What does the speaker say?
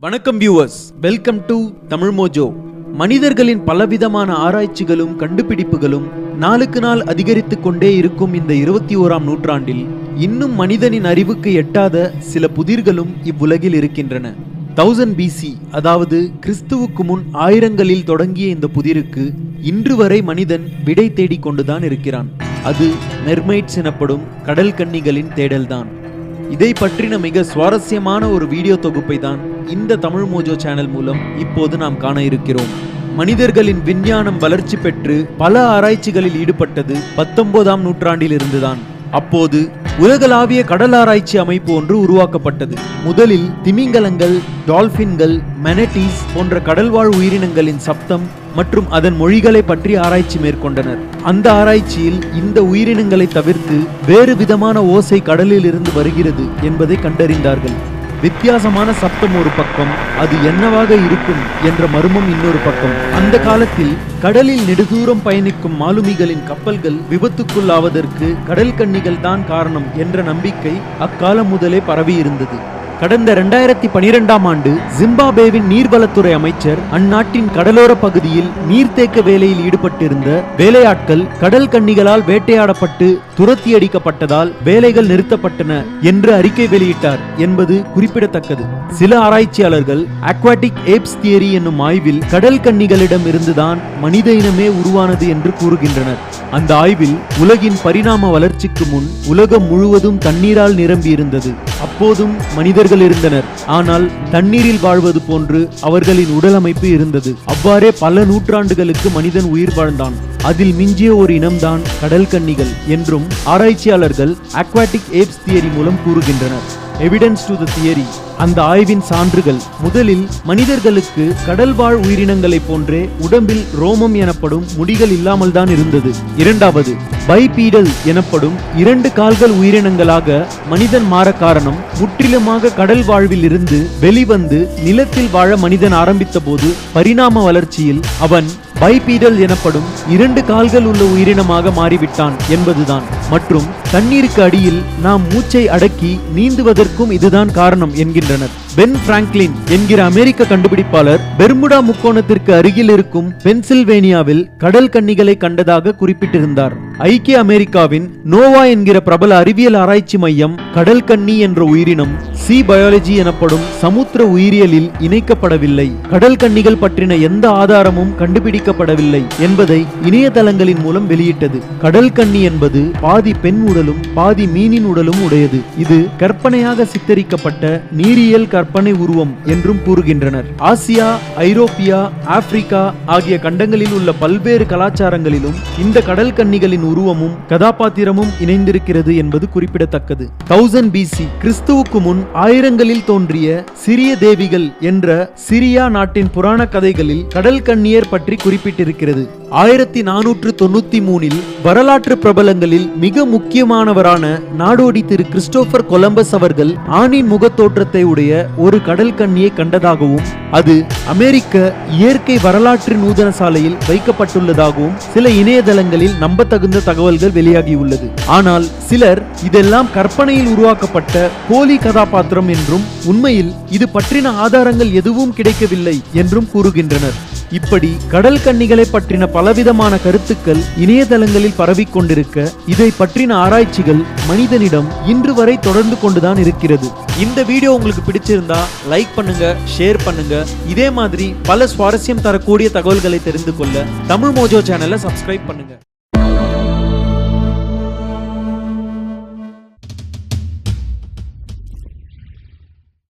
வணக்கம் viewers welcome to Tamil mojo மனிதர்களின் பலவிதமான ஆராய்ச்சிகளும் கண்டுபிடிப்புகளும் நாளுக்கு நாள் அதிகரித்து கொண்டே இருக்கும் இந்த இருபத்தி ஓராம் நூற்றாண்டில் இன்னும் மனிதனின் அறிவுக்கு எட்டாத சில புதிர்களும் இவ்வுலகில் இருக்கின்றன. தௌசண்ட் பிசி அதாவது கிறிஸ்துவுக்கு முன் ஆயிரங்களில் தொடங்கிய இந்த புதிருக்கு இன்று வரை மனிதன் விடை தேடிக் கொண்டுதான் இருக்கிறான். அது மெர்மைட்ஸ் எனப்படும் கடல் கன்னிகளின் தேடல்தான். இதை பற்றின மிக சுவாரஸ்யமான ஒரு வீடியோ தொகுப்பை தான் இந்த தமிழ் மோஜோ சேனல் மூலம் இப்போது நாம் காண இருக்கிறோம். மனிதர்களின் விஞ்ஞானம் வளர்ச்சி பெற்று பல ஆராய்ச்சிகளில் ஈடுபட்டது பத்தொன்பதாம் நூற்றாண்டில் இருந்துதான் அப்போது உலகளாவிய கடல் ஆராய்ச்சி அமைப்பு ஒன்று உருவாக்கப்பட்டது. முதலில் திமிங்கலங்கள் டால்பின்கள் மெனட்டிஸ் போன்ற கடல்வாழ் உயிரினங்களின் சப்தம் மற்றும் அதன் மொழிகளை பற்றி ஆராய்ச்சி மேற்கொண்டனர். அந்த ஆராய்ச்சியில் இந்த உயிரினங்களை தவிர்த்து வேறு விதமான ஓசை கடலில் இருந்து வருகிறது என்பதை கண்டறிந்தார்கள். வித்தியாசமான சப்தம் ஒரு பக்கம் அது என்னவாக இருக்கும் என்ற மர்மம் இன்னொரு பக்கம். அந்த காலத்தில் கடலில் நெடுதூரம் பயணிக்கும் மாலுமிகளின் கப்பல்கள் விபத்துக்குள்ளாவதற்கு கடல் கன்னிகள் தான் காரணம் என்ற நம்பிக்கை அக்காலம் முதலே பரவி இருந்தது கடந்த இரண்டாயிரத்தி பனிரெண்டாம் ஆண்டு ஜிம்பாபேவின் நீர்வளத்துறை அமைச்சர் அந்நாட்டின் கடலோர பகுதியில் நீர்த்தேக்க வேலையில் ஈடுபட்டிருந்த வேலையாட்கள் கடல் கன்னிகளால் வேட்டையாடப்பட்டு துரத்தி அடிக்கப்பட்டதால் வேலைகள் நிறுத்தப்பட்டன என்று அறிக்கை வெளியிட்டார் என்பது குறிப்பிடத்தக்கது. சில ஆராய்ச்சியாளர்கள் அக்வாட்டிக் ஏப்ஸ் தியரி என்னும் ஆய்வில் கடல் கன்னிகளிடம் இருந்துதான் மனித இனமே உருவானது என்று கூறுகின்றனர். அந்த ஆய்வில் உலகின் பரிணாம வளர்ச்சிக்கு முன் உலகம் முழுவதும் தண்ணீரால் நிரம்பியிருந்தது. அப்போதும் மனிதர்கள் இருந்தனர். ஆனால் தண்ணீரில் வாழ்வது போன்று அவர்களின் உடல் அமைப்பு இருந்தது. அவ்வாறே பல நூற்றாண்டுகளுக்கு மனிதன் உயிர் வாழ்ந்தான். அதில் மிஞ்சிய ஒரு இனம்தான் கடல் கன்னிகள் என்றும் ஆராய்ச்சியாளர்கள் அக்வாட்டிக் ஏப்ஸ் தியரி மூலம் கூறுகின்றனர். எவிடன்ஸ் டு த தியரி அந்த ஆய்வின் சான்றுகள் முதலில் மனிதர்களுக்கு கடல் வாழ் உயிரினங்களைப் போன்றே உடம்பில் ரோமம் எனப்படும் முடிகள் இல்லாமல் தான் இருந்தது. இரண்டாவது பைபீடல் எனப்படும் இரண்டு கால்கள் உயிரினங்களாக மனிதன் மாற காரணம் முற்றிலுமாக கடல் வாழ்வில் இருந்து வெளிவந்து நிலத்தில் வாழ மனிதன் ஆரம்பித்த போது பரிணாம வளர்ச்சியில் அவன் பைபீடல் எனப்படும் இரண்டு கால்கள் உள்ள உயிரினமாக மாறிவிட்டான் என்பதுதான். மற்றும் தண்ணீருக்கு அடியில் நாம் மூச்சை அடக்கி நீந்துவதற்கும் இதுதான் காரணம் என்கின்றனர். பென் பிராங்க்லின் என்கிற அமெரிக்க கண்டுபிடிப்பாளர் பெர்முடா முக்கோணத்திற்கு அருகில் இருக்கும் பென்சில்வேனியாவில் கடல் கன்னிகளை கண்டதாக குறிப்பிட்டிருந்தார். ஐக்கிய அமெரிக்காவின் நோவா என்கிற பிரபல அறிவியல் ஆராய்ச்சி மையம் கடல் கன்னி என்ற உயிரினம் சி பயாலஜி எனப்படும் சமுத்திர உயிரியலில் இணைக்கப்படவில்லை. கடல் கன்னிகள் பற்றின எந்த ஆதாரமும் கண்டுபிடிக்கப்படவில்லை என்பதை இணையதளங்களின் மூலம் வெளியிட்டது. கடல் கன்னி என்பது பாதி பெண் உடலும் பாதி மீனின் உடலும் உடையது. இது கற்பனையாக சித்தரிக்கப்பட்ட நீரியல் கற்பனை உருவம் என்றும் கூறுகின்றனர். ஆசியா ஐரோப்பியா ஆப்பிரிக்கா ஆகிய கண்டங்களில் உள்ள பல்வேறு கலாச்சாரங்களிலும் இந்த கடல் கன்னிகளின் உருவமும் கதாபாத்திரமும் இணைந்திருக்கிறது என்பது குறிப்பிடத்தக்கது. தௌசண்ட் பிசி கிறிஸ்துவுக்கு முன் ஆயிரங்களில் தோன்றிய சிறிய தேவிகள் என்ற சிரியா நாட்டின் புராண கதைகளில் கடல் கண்ணியர் பற்றி குறிப்பிட்டிருக்கிறது. ஆயிரத்தி நானூற்று தொண்ணூத்தி மூணில் வரலாற்று பிரபலங்களில் மிக முக்கியமானவரான நாடோடி திரு கிறிஸ்டோபர் கொலம்பஸ் அவர்கள் ஆணின் முகத்தோற்றத்தை உடைய ஒரு கடல் கண்ணியை கண்டதாகவும் அது அமெரிக்க இயற்கை வரலாற்று நூதன சாலையில் வைக்கப்பட்டுள்ளதாகவும் சில இணையதளங்களில் நம்பத்தகுந்த தகவல்கள் வெளியாகியுள்ளது. ஆனால் சிலர் இதெல்லாம் கற்பனையில் உருவாக்கப்பட்ட போலி கதாபாத்திரம் என்றும் உண்மையில் இது பற்றின ஆதாரங்கள் எதுவும் கிடைக்கவில்லை என்றும் கூறுகின்றனர். இப்படி கடல் கன்னிகளை பற்றின பலவிதமான கருத்துக்கள் இணையதளங்களில் பரவிக் கொண்டிருக்க இதை பற்றின ஆராய்ச்சிகள் மனிதனிடம் இன்று வரை தொடர்ந்து கொண்டுதான் இருக்கிறது. இந்த வீடியோ உங்களுக்கு பிடிச்சிருந்தா லைக் பண்ணுங்க ஷேர் பண்ணுங்க. இதே மாதிரி பல சுவாரஸ்யம் தரக்கூடிய தகவல்களை தெரிந்து கொள்ள தமிழ் மோஜோ சேனலை சப்ஸ்கிரைப் பண்ணுங்க.